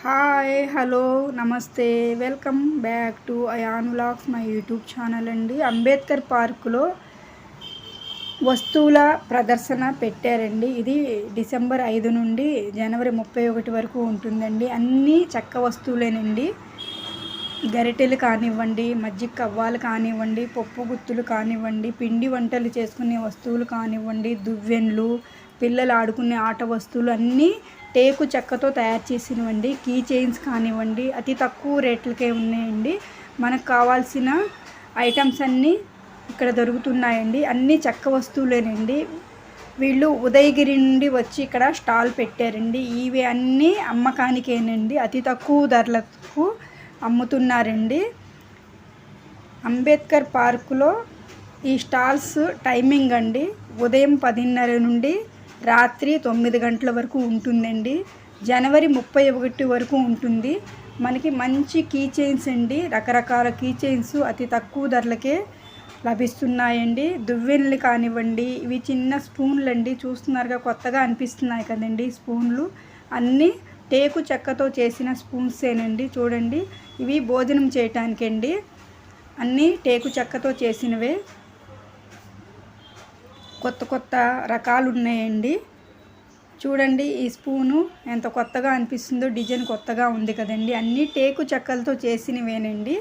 Hi hello నమస్తే. Welcome back to Ayaan vlogs my YouTube channel అండి. అంబేద్కర్ పార్కులో వస్తువుల ప్రదర్శన పెట్టారండి. ఇది డిసెంబర్ ఐదు నుండి జనవరి ముప్పై ఒకటి వరకు ఉంటుందండి. అన్నీ చెక్క వస్తువులేనండి. గరిటెలు కానివ్వండి మజ్జిగ కవ్వాలు కానివ్వండి పప్పు గుత్తులు కానివ్వండి పిండి వంటలు చేసుకునే వస్తువులు కానివ్వండి దువ్వెన్లు పిల్లలు ఆడుకునే ఆట వస్తువులు అన్నీ టేకు చెక్కతో తయారు చేసినవండి. కీ చైన్స్ కానివ్వండి అతి తక్కువ రేట్లకే ఉన్నాయండి. మనకు కావాల్సిన ఐటమ్స్ అన్నీ ఇక్కడ దొరుకుతున్నాయండి. అన్నీ చెక్క వస్తువులేనండి. వీళ్ళు ఉదయగిరి నుండి వచ్చి ఇక్కడ స్టాల్ పెట్టారండి. ఇవి అన్నీ అమ్మకానికేనండి. అతి తక్కువ ధరలకు అమ్ముతున్నారండి. అంబేద్కర్ పార్కులో ఈ స్టాల్స్ టైమింగ్ అండి. ఉదయం పదిన్నర నుండి రాత్రి తొమ్మిది గంటల వరకు ఉంటుందండి. జనవరి ముప్పై ఒకటి వరకు ఉంటుంది. మనకి మంచి కీ చైన్స్ అండి. రకరకాల కీ చైన్స్ అతి తక్కువ ధరలకే లభిస్తున్నాయండి. దువ్వెనలు కానివ్వండి ఇవి చిన్న స్పూన్లు అండి. చూస్తున్నారుగా కొత్తగా అనిపిస్తున్నాయి కదండి స్పూన్లు. అన్నీ టేకు చెక్కతో చేసిన స్పూన్సేనండి. చూడండి ఇవి భోజనం చేయటానికండి. అన్నీ టేకు చెక్కతో చేసినవే. కొత్త కొత్త రకాలు ఉన్నాయండి చూడండి ఈ స్పూను ఎంత కొత్తగా అనిపిస్తుందో డిజైన్ కొత్తగా ఉంది కదండి. అన్నీ టేకు చెక్కలతో చేసినవేనండి.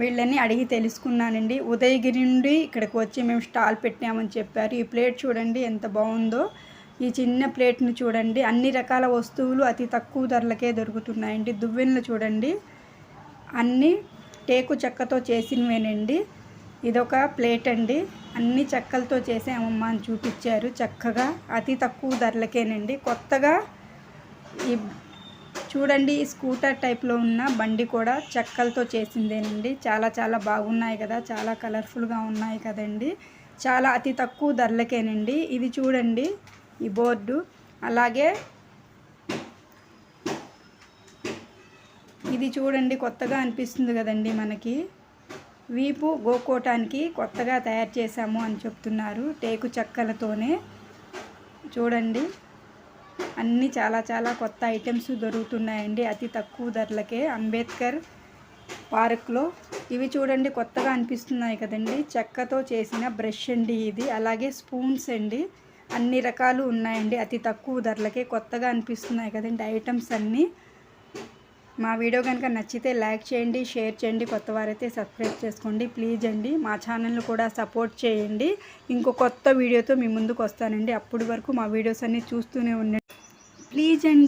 వీళ్ళని అడిగి తెలుసుకున్నానండి. ఉదయగిరి నుండి ఇక్కడికి వచ్చి మేము స్టాల్ పెట్టామని చెప్పారు. ఈ ప్లేట్ చూడండి ఎంత బాగుందో. ఈ చిన్న ప్లేట్ని చూడండి. అన్ని రకాల వస్తువులు అతి తక్కువ ధరలకే దొరుకుతున్నాయండి. దువ్వెనలు చూడండి. అన్నీ టేకు చెక్కతో చేసినవేనండి. ఇదొక ప్లేట్ అండి. అన్ని చెక్కలతో చేసామమ్మ అని చూపించారు. చక్కగా అతి తక్కువ ధరలకేనండి. కొత్తగా ఈ చూడండి ఈ స్కూటర్ టైప్లో ఉన్న బండి కూడా చెక్కలతో చేసిందేనండి. చాలా చాలా బాగున్నాయి కదా. చాలా కలర్ఫుల్గా ఉన్నాయి కదండి. చాలా అతి తక్కువ ధరలకేనండి. ఇది చూడండి ఈ బోర్డు. అలాగే ఇది చూడండి కొత్తగా అనిపిస్తుంది కదండి మనకి. వీపు గోకోటానికి కొత్తగా తయారు చేశాము అని చెప్తున్నారు. టేకు చెక్కలతోనే చూడండి. అన్నీ చాలా చాలా కొత్త ఐటమ్స్ దొరుకుతున్నాయండి. అతి తక్కువ ధరలకే అంబేద్కర్ పార్క్లో. ఇవి చూడండి కొత్తగా అనిపిస్తున్నాయి కదండి. చెక్కతో చేసిన బ్రష్ అండి ఇది. అలాగే స్పూన్స్ అండి. అన్ని రకాలు ఉన్నాయండి. అతి తక్కువ ధరలకే కొత్తగా అనిపిస్తున్నాయి కదండి ఐటమ్స్ అన్నీ. మా వీడియో కనుక నచ్చితే లైక్ చేయండి షేర్ చేయండి కొత్త వారైతే సబ్స్క్రైబ్ చేసుకోండి. ప్లీజ్ అండి మా ఛానల్ను కూడా సపోర్ట్ చేయండి. ఇంకో కొత్త వీడియోతో మీ ముందుకు వస్తానండి. అప్పటి వరకు మా వీడియోస్ అన్నీ చూస్తూనే ఉండండి. ప్లీజ్ అండి.